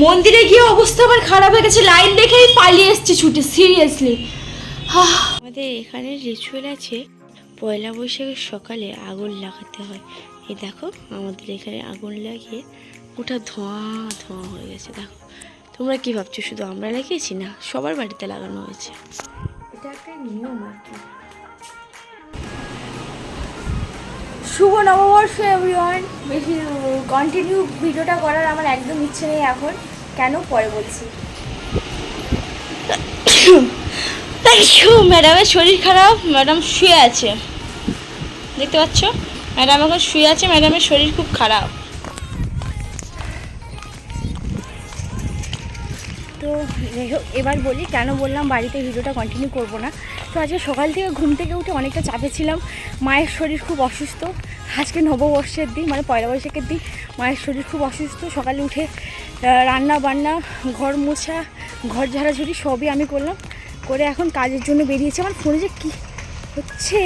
মন্দিরে গিয়ে অবস্থা আমার খারাপ হয়ে গেছে। লাইন দেখেই পালিয়ে এসছি ছুটে সিরিয়াসলি আমাদের এখানে রিচুয়াল আছে পয়লা বৈশাখের সকালে আগুন লাগাতে হয়। এই দেখো আমাদের এখানে আগুন লাগিয়ে ওটা ধোঁয়া ধোঁয়া হয়ে গেছে দেখো। তোমরা কি ভাবছ শুধু আমরা লাগিয়েছি না সবার বাড়িতে লাগানো হয়েছে। এটা একটা নিয়ম আর কি। শুভ নববর্ষ এভরিওয়ান বেশি কন্টিনিউ ভিডিওটা করার আমার একদম ইচ্ছে নেই এখন। কেন? পরে বলছি। ম্যাডামের শরীর খারাপ ম্যাডাম শুয়ে আছে। দেখতে পাচ্ছ? ম্যাডাম এখন শুয়ে আছে ম্যাডামের শরীর খুব খারাপ। তো এবার বলি কেন বললাম বাড়িতে ভিডিওটা কন্টিনিউ করব না? তো আজকে সকাল থেকে ঘুম থেকে উঠে অনেকটা চাপে ছিলাম। মায়ের শরীর খুব অসুস্থ। আজকে নববর্ষের দিন মানে পয়লা বৈশাখের দিন, মায়ের শরীর খুব অসুস্থ। সকালে উঠে রান্না বান্না ঘর মোছা, ঘর ঝাড়াঝুড়ি সবই আমি করলাম। করে এখন কাজের জন্য বেরিয়েছি। আমার ফোনে যে কী হচ্ছে,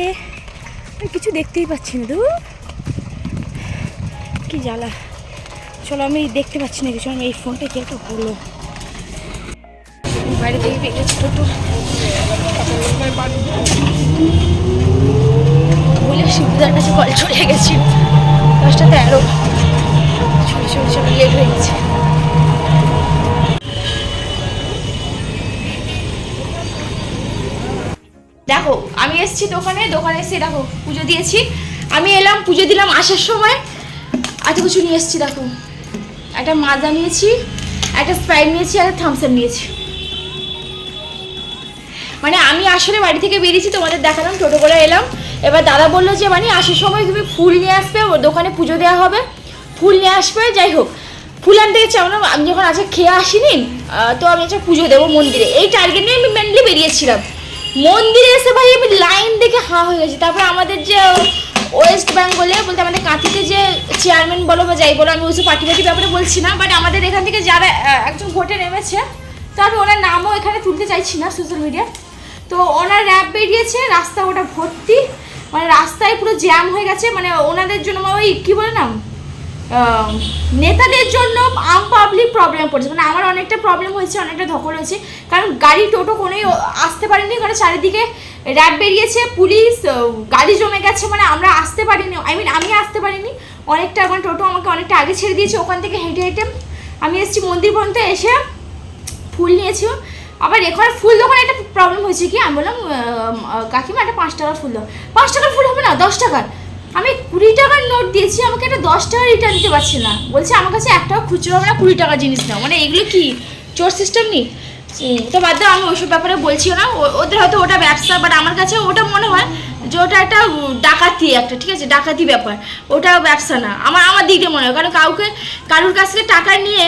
আমি কিছু দেখতেই পাচ্ছি না। দু কী জ্বালা। চলো আমি দেখতে পাচ্ছি না কিছু। আমি এই ফোনটা কি একটা হলো? বাইরে থেকে বেরিয়েছি টোটো বলে শিবুদার কাছে কল চলে গেছি। দশটা তেরো। চলে চলে চলে লেট হয়ে গেছে। দেখো, আমি এসেছি দোকানে দোকানে এসে দেখো, পুজো দিয়েছি। আমি এলাম, পুজো দিলাম আসার সময়। এত কিছু নিয়ে এসেছি, দেখো। একটা মাজা নিয়েছি, একটা স্প্রাইট নিয়েছি একটা থামস আপ নিয়েছি। মানে আমি আসলে বাড়ি থেকে বেরিয়েছি, তোমাদের দেখালাম, টোটো করে এলাম। এবার দাদা বলল যে মানে আসার সময় তুমি ফুল নিয়ে আসবে ওর দোকানে পুজো দেওয়া হবে। ফুল নিয়ে আসবে, যাই হোক। ফুল আনতে গেছি, আমরা আমি যখন আজকে খেয়ে আসিনি তো আমি আজকে পুজো দেবো মন্দিরে। এই টার্গেট নিয়ে আমি মেনলি বেরিয়েছিলাম। মন্দিরে এসে ভাই আমি লাইন দেখে হা হয়ে গেছি। তারপরে আমাদের যে ওয়েস্ট বেঙ্গলে বলতে আমাদের কাঁথিতে যে চেয়ারম্যান বলো বা যাই বলো, আমি ওই পার্টি পার্টি ব্যাপারে বলছি না বাট আমাদের এখান থেকে যারা একজন ভোটে নেমেছে, তো আমি ওনার নামও এখানে তুলতে না সোশ্যাল মিডিয়া তো ওনার র্যাপ বেরিয়েছে, রাস্তা ওটা ভর্তি। মানে রাস্তায় পুরো জ্যাম হয়ে গেছে। মানে ওনাদের জন্য মানে ওই কী বলে না নেতাদের জন্য আম পাবলিক প্রবলেম পড়েছে। মানে আমার অনেকটা প্রবলেম হয়েছে, অনেকটা ধকল হয়েছে। কারণ গাড়ি, টোটো কোনোই আসতে পারেনি। কারণ চারিদিকে র্যাব বেরিয়েছে পুলিশ গাড়ি জমে গেছে। মানে আমরা আসতে পারিনি। আই মিন আমি আসতে পারিনি। অনেকটা আমার টোটো আমাকে অনেকটা আগে ছেড়ে দিয়েছে। ওখান থেকে হেঁটে হেঁটে আমি এসেছি মন্দির পর্যন্ত এসে ফুল নিয়েছি। আবার এখানে ফুল দোকানে একটা প্রবলেম হয়েছে কি? আমি বললাম কাকিমা একটা পাঁচ টাকার ফুল দাও। পাঁচ টাকার ফুল হবে না? দশ টাকার। আমি কুড়ি টাকার নোট দিয়েছি, আমাকে একটা দশ টাকা রিটার্ন দিতে পারছি না। বলছে, আমার কাছে এক টাকা খুচরো হবে না, কুড়ি টাকার জিনিস নাও মানে এগুলো কি? চোর সিস্টেম নেই তো বাদ দাও, আমি ওইসব ব্যাপারে বলছিও না। ওদের হয়তো ওটা ব্যবসা বাট আমার কাছে ওটা মনে হয় যে ওটা একটা ডাকাতি একটা, ঠিক আছে? ডাকাতি ব্যাপার। ওটা ব্যবসা না। আমার আমার দিকে মনে হয়। কারণ কাউকে, কারুর কাছ থেকে টাকা নিয়ে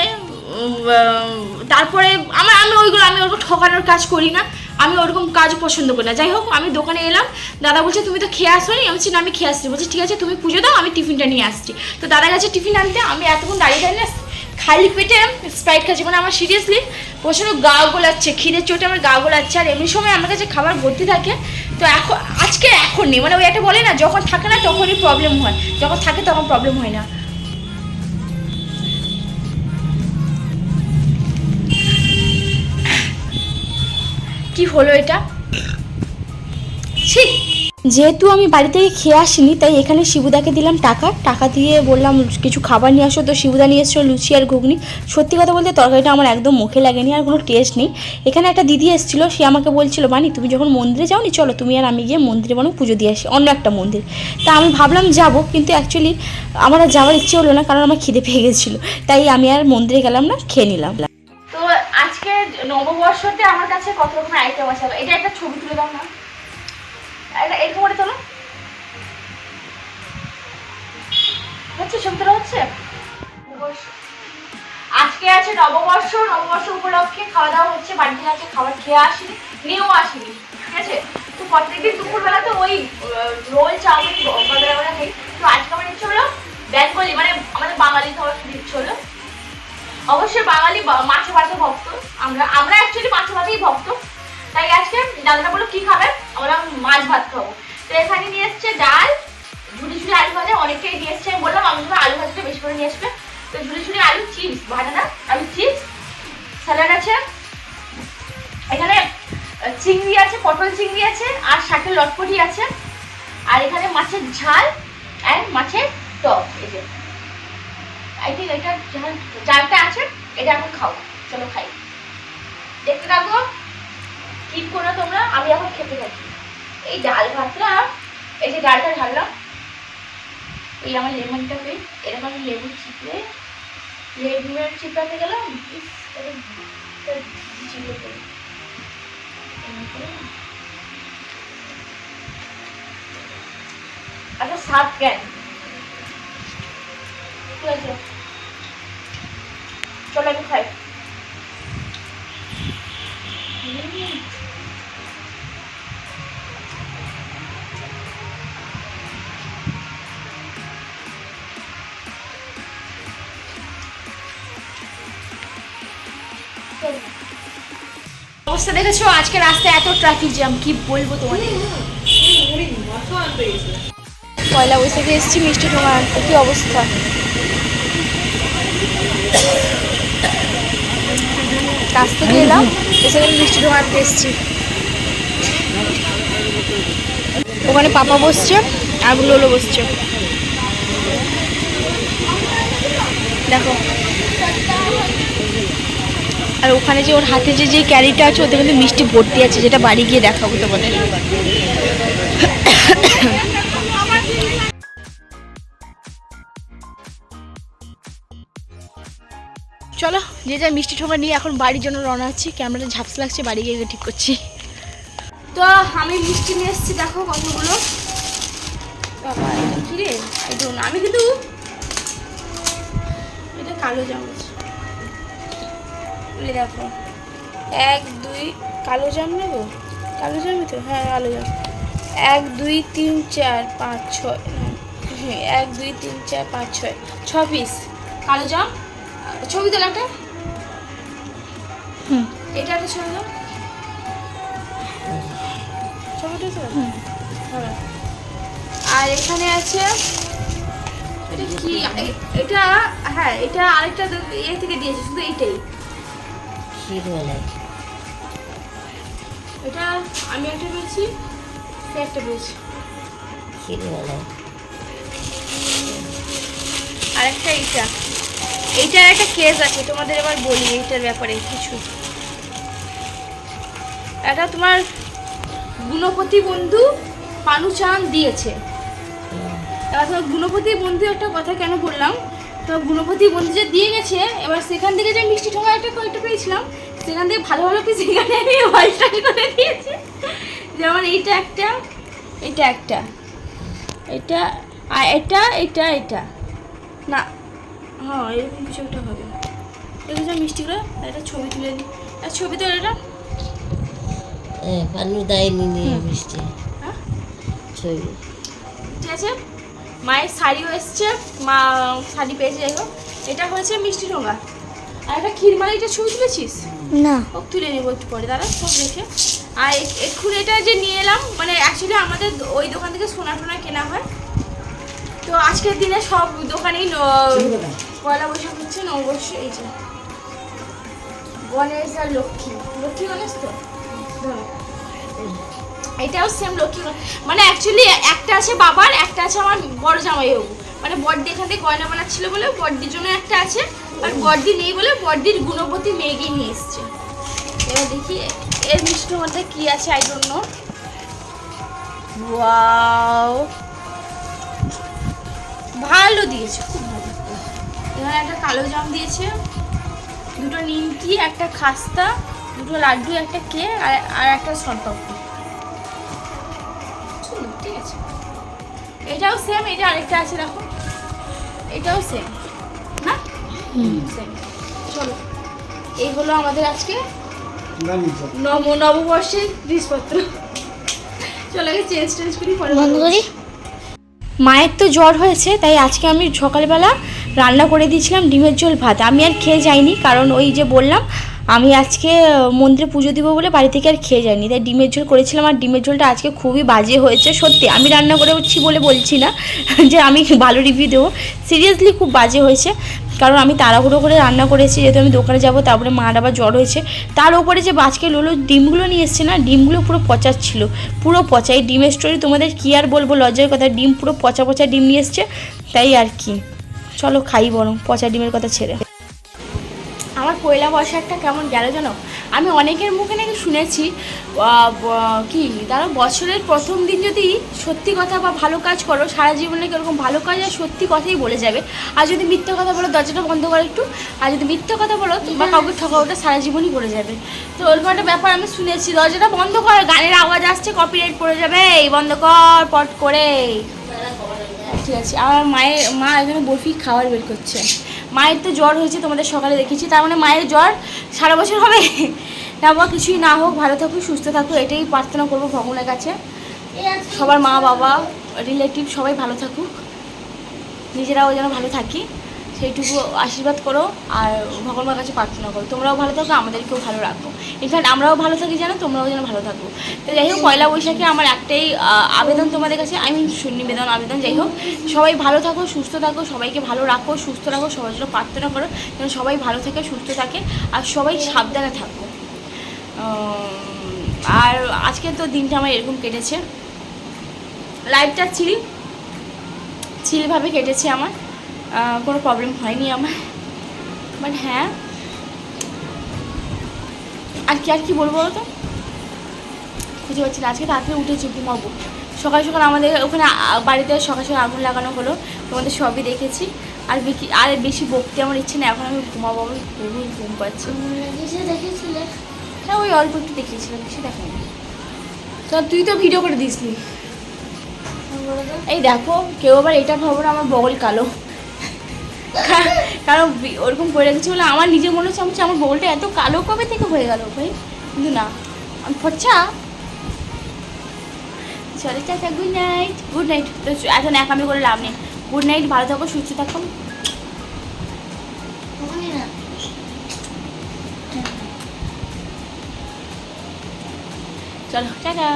তারপরে আমার, আমি ওইগুলো, আমি ওরকম ঠকানোর কাজ করি না। আমি ওরকম কাজ পছন্দ করি না। যাই হোক, আমি দোকানে এলাম। দাদা বলছে, তুমি তো খেয়ে আসোনি? আমি বলছি, না, আমি খেয়ে আসছি। বলছি, ঠিক আছে, তুমি পুজো দাও, আমি টিফিনটা নিয়ে আসছি। তো দাদা গেছে টিফিন আনতে আমি এতক্ষণ দাঁড়িয়ে দাঁড়িয়ে না, খালি পেটে স্প্রাইট খাচ্ছি। মানে আমার সিরিয়াসলি প্রচণ্ড গা গোলাচ্ছে, খিদের চোটে আমার গা গোলাচ্ছে। আর এমনি সময় আমার কাছে খাবার ভর্তি থাকে। তো এখন, আজকে এখন নেই। মানে ওই একটা বলে না, যখন থাকে না তখনই প্রবলেম হয়। যখন থাকে তখন প্রবলেম হয় না। কি হলো এটা? যেহেতু আমি বাড়ি থেকে খেয়ে আসিনি, তাই এখানে শিবুদাকে দিলাম টাকা। টাকা দিয়ে বললাম, কিছু খাবার নিয়ে আসো তো। শিবুদা নিয়ে এসেছিল লুচি আর ঘুগনি। সত্যি কথা বলতে তরকারিটা আমার একদম মুখে লাগেনি আর কোনো টেস্ট নেই। এখানে একটা দিদি এসেছিল, সে আমাকে বলছিল, বানি, তুমি যখন মন্দিরে যাওনি, চলো তুমি আর আমি গিয়ে মন্দিরে বরং পুজো দিয়ে আসি, অন্য একটা মন্দির। তা আমি ভাবলাম যাব, কিন্তু অ্যাকচুয়ালি আমার আর যাওয়ার ইচ্ছে হলো না, কারণ আমার খিদে পেয়ে গেছিল। তাই আমি আর মন্দিরে গেলাম না, খেয়ে নিলাম। আজকে নববর্ষতে আমার কাছে কত রকমের আইটেম আছে এটা একটা ছবি তুলে দাও না। এটা এরকম করে তোলো। হচ্ছে ছবি তোলা হচ্ছে? আজকে আছে নববর্ষ নববর্ষ উপলক্ষে খাওয়া দাওয়া হচ্ছে, বাড়িতে আজকে খাবার খেয়ে আসিনি, নিয়েও আসিনি, ঠিক আছে? তো প্রত্যেকদিন দুপুরবেলা তো ওই রোল চাউমিন বেলা বেলা খাই। তো আজকে আমার ইচ্ছে হলো বেঙ্গলি মানে আমাদের বাঙালি খাবার ইচ্ছে হলো। অবশ্যই বাঙালি মাছ ভাতে ভক্ত আমরা আমরা অ্যাকচুয়ালি মাছ ভাতেই ভক্ত। তাই আজকে দাদাটা বলল, কী খাবে? আমরা মাছ ভাত খাব। তো এখানে নিয়ে এসছে ডাল ঝুড়ি ঝুড়ি আলু ভাজে, অনেকটাই নিয়ে এসছে। আমি বললাম, আমি আলু ভাজাটা বেশি করে নিয়ে আসবে। তো ঝুড়ি ঝুড়ি আলু, চিপস ভাজা না আলু চিপস, স্যালাড আছে। এখানে চিংড়ি আছে, পটল চিংড়ি আছে, আর শাকের লটপটি আছে। আর এখানে মাছের ঝাল অ্যান্ড মাছের টক, এই যে। আই থিঙ্ক এটা ঝাল, ঝালটা আছে, এটা এখন খাও চলো খাই। দেখতে থাকো কিপ করো তোমরা, আমি এখন খেতে থাকি এই ডাল ভাতটা, এই যে ডালটা ঢাললাম, এই আমার লেমনটা পেয়ে, এরকম লেবু চিপড়ে লেবুর চিপড়াতে গেলাম। আচ্ছা সাত কেন ঠিক আছে চলো, আমি খাই। অবস্থা দেখেছ? আজকে রাস্তায় এত ট্রাফিক জ্যাম কি বলব তোমাদের? পয়লা বৈশাখে এসেছি মিষ্টি আনতে কি অবস্থা? কাছ থেকে এলাম, এসে মিষ্টি আনতে এসেছি। ওখানে পাপা বসছে, আর লোলো বসছে। দেখো। আর ওখানে যে ওর হাতে যে যে ক্যারিটা আছে, ওতে কিন্তু মিষ্টি ভর্তি আছে, যেটা বাড়ি গিয়ে দেখাবো তোমাদের। চলো, যে যা মিষ্টি ঠোঙা নিয়ে এখন বাড়ির জন্য রওনা হচ্ছি। ক্যামেরাটা ঝাপস লাগছে, বাড়ি গিয়ে ঠিক করছি। তো আমি মিষ্টি নিয়ে এসেছি, দেখো কতগুলো। বাবা, এটা কি আমি কিন্তু এটা কালো চামচ দেখো। এক, দুই, কালো জাম নেব? কালো জামই তো? হ্যাঁ কালো জাম। এক, দুই, তিন, চার, পাঁচ, ছয় এক, দুই, তিন, চার, পাঁচ, ছয় ছ পিস কালো জাম? ছবি তোলা একটা? হুম। এটা একটা ছবি দাও ছবিটা তো হ্যাঁ। আর এখানে আছে এটা কি? এটা হ্যাঁ এটা আরেকটা ইয়ে থেকে দিয়েছে শুধু এইটাই। এটা আমি একটা পেয়েছি সে একটা পেয়েছি। আর একটা এইটা। এইটার একটা কেস আছে, তোমাদের এবার বলি এইটার ব্যাপারে কিছু। এটা তোমার গুণপতি বন্ধু পানুচান দিয়েছে। এবার তোমার গুণপতি বন্ধু একটা কথা কেন বললাম? তো গুণপতি বন্ধু যে দিয়ে গেছে, এবার সেখান থেকে যে মিষ্টি ঠোঙা একটা কয়েকটা পেয়েছিলাম, সেখান থেকে ভালো ভালো পিস এখানে আমি হোয়াইটটাই করে দিয়েছি। যেমন এইটা একটা এটা একটা এটা এটা এটা এটা না হ্যাঁ এরকম কিছু একটা হবে। সব মিষ্টিগুলো একটা ছবি তুলে নিই আর ছবি তো এটা। পানু দেয়নি নিয়ে মিষ্টি। হ্যাঁ। ছবি। ঠিক আছে? মায়ের শাড়িও এসছে। মা শাড়ি পেয়েছে যাই হোক এটা হয়েছে মিষ্টি ঠোঙা আর একটা ক্ষীরমালাইটা ছবি তুলেছিস? না। ও তুলে নেব একটু পরে দাদা সব রেখে আর এক্ষুনি এটা যে নিয়ে এলাম মানে অ্যাকচুয়ালি আমাদের ওই দোকান থেকে সোনা টোনা কেনা হয়। তো আজকের দিনে সব দোকানেই পয়লা বৈশাখ হচ্ছে নববর্ষ এই যে। গণেশ আর লক্ষ্মী। লক্ষ্মী গণেশ তো? ধরো। এটাও সেম লক্ষ্মী মানে অ্যাকচুয়ালি একটা আছে বাবার একটা আছে আমার বড় জামাইবাবু মানে বড়দি এখান থেকে গয়না বানাচ্ছিল বলে বড়দির জন্য একটা আছে আর বড়দি নেই বলে বড়দির গুণবতী মেয়েকে নিয়ে এসছে। এবার দেখি এর মিষ্টির মধ্যে কী আছে আই ডোন্ট নো ওয়াও ভালো দিয়েছে খুব ভালো। এখানে একটা কালো জাম দিয়েছে দুটো নিমকি একটা খাস্তা দুটো লাড্ডু একটা কেক আর আর একটা শরপাপড়ি ঠিক আছে। এটাও সেম এটা আরেকটা আছে দেখো। এটাও সেম না? সেম চলো এই হলো আমাদের আজকে নব নববর্ষের জিনিসপত্র। চলো আগে চেঞ্জ টেঞ্জ করি পরে মায়ের তো জ্বর হয়েছে, তাই আজকে আমি সকালবেলা রান্না করে দিয়েছিলাম ডিমের ঝোল ভাত। আমি আর খেয়ে যাইনি, কারণ ওই যে বললাম, আমি আজকে মন্দিরে পুজো দিব বলে বাড়ি থেকে আর খেয়ে যাইনি। তাই ডিমের ঝোল করেছিলাম আর ডিমের ঝোলটা আজকে খুবই বাজে হয়েছে, সত্যি। আমি রান্না করে উঠছি বলে বলছি না, যে আমি ভালো রিভিউ দেবো। সিরিয়াসলি খুব বাজে হয়েছে। কারণ আমি তাড়াহুড়ো করে রান্না করেছি, যেহেতু আমি দোকানে যাব, তারপরে মার আবার জ্বর হয়েছে। তার উপরে যে বাজকে লোলো ডিমগুলো নিয়ে এসছে না, ডিমগুলো পুরো পচা ছিল, পুরো পচা। এই ডিমের স্টোরি তোমাদের কী আর বলব, লজ্জার কথা, ডিম পুরো পচা পচা ডিম নিয়ে এসছে, তাই আর কি। চলো খাই বরং, পচা ডিমের কথা ছেড়ে। আমার পয়লা বৈশাখটা কেমন গেল জানো? আমি অনেকের মুখে নাকি শুনেছি কি তারা বছরের প্রথম দিন যদি সত্যি কথা বা ভালো কাজ করো সারা জীবনে এরকম ভালো কাজ আর সত্যি কথাই বলে যাবে? আর যদি মিথ্যা কথা বলো দরজাটা বন্ধ করো একটু আর যদি মিথ্যা কথা বলো বা কাউকে ঠকা ওটা সারা জীবনই পড়ে যাবে। তো ওরকম একটা ব্যাপার আমি শুনেছি। দরজাটা বন্ধ কর গানের আওয়াজ আসছে কপিরাইট পড়ে যাবে এই বন্ধ কর পট করে। ঠিক আছে আমার মায়ের মা এখানে বরফি খাবার বের করছে। মায়ের তো জ্বর হয়েছে, তোমাদের সকালে দেখেছি তার মানে মায়ের জ্বর সারা বছর হবে। না বা কিছুই না হোক, ভালো থাকুক সুস্থ থাকুক এটাই প্রার্থনা করব ভগবানের কাছে। সবার মা, বাবা রিলেটিভ সবাই ভালো থাকুক। নিজেরাও যেন ভালো থাকি। সেইটুকু আশীর্বাদ করো আর ভগবানের কাছে প্রার্থনা করো। তোমরাও ভালো থাকো, আমাদেরকেও ভালো রাখো। ইনফ্যাক্ট আমরাও ভালো থাকি যেন তোমরাও যেন ভালো থাকো। তো যাই হোক, পয়লা বৈশাখে আমার একটাই আবেদন তোমাদের কাছে আই মিন নিবেদন, আবেদন, যাই হোক। সবাই ভালো থাকো, সুস্থ থাকো, সবাইকে ভালো রাখো, সুস্থ রাখো, সবার জন্য প্রার্থনা করো, যেন সবাই ভালো থাকে, সুস্থ থাকে, আর সবাই সাবধানে থাকো। আর আজকে তো দিনটা আমার এরকম কেটেছে। লাইফটা চিল চিলভাবে কেটেছে আমার। কোনো প্রবলেম হয়নি আমার। বাট হ্যাঁ। আর কি আর কি বলব বলো তো? খুঁজে পাচ্ছি না। আজকে তাড়াতাড়ি উঠেছি ঘুমাবো সকাল সকাল আমাদের ওখানে বাড়িতে সকাল সকাল আগুন লাগানো হলো। তোমাদের সবই দেখেছি। আর বেশি আর বেশি বকতে আমার ইচ্ছে নেই। এখন আমি ঘুমাবো আমি খুবই ঘুম পাচ্ছি। হ্যাঁ ওই অল্প একটু দেখিয়েছিলাম বেশি দেখাই তো তুই তো ভিডিও করে দিসনি। এই দেখো কেউ আবার এটা ভাবো না আমার বগল কালো। কারণ ওরকম করে রেখেছি বলে আমার নিজে মনে হচ্ছে আমার- আমার বগলটা এত কালো কবে থেকে হয়ে গেল ভাই? কিন্তু না। আমি ফচ্ছা চলে চাচা গুড নাইট গুড নাইট তো এখন একামি করে লাভ নেই। গুড নাইট ভালো থাকো সুস্থ থাকো। চলো টাটা।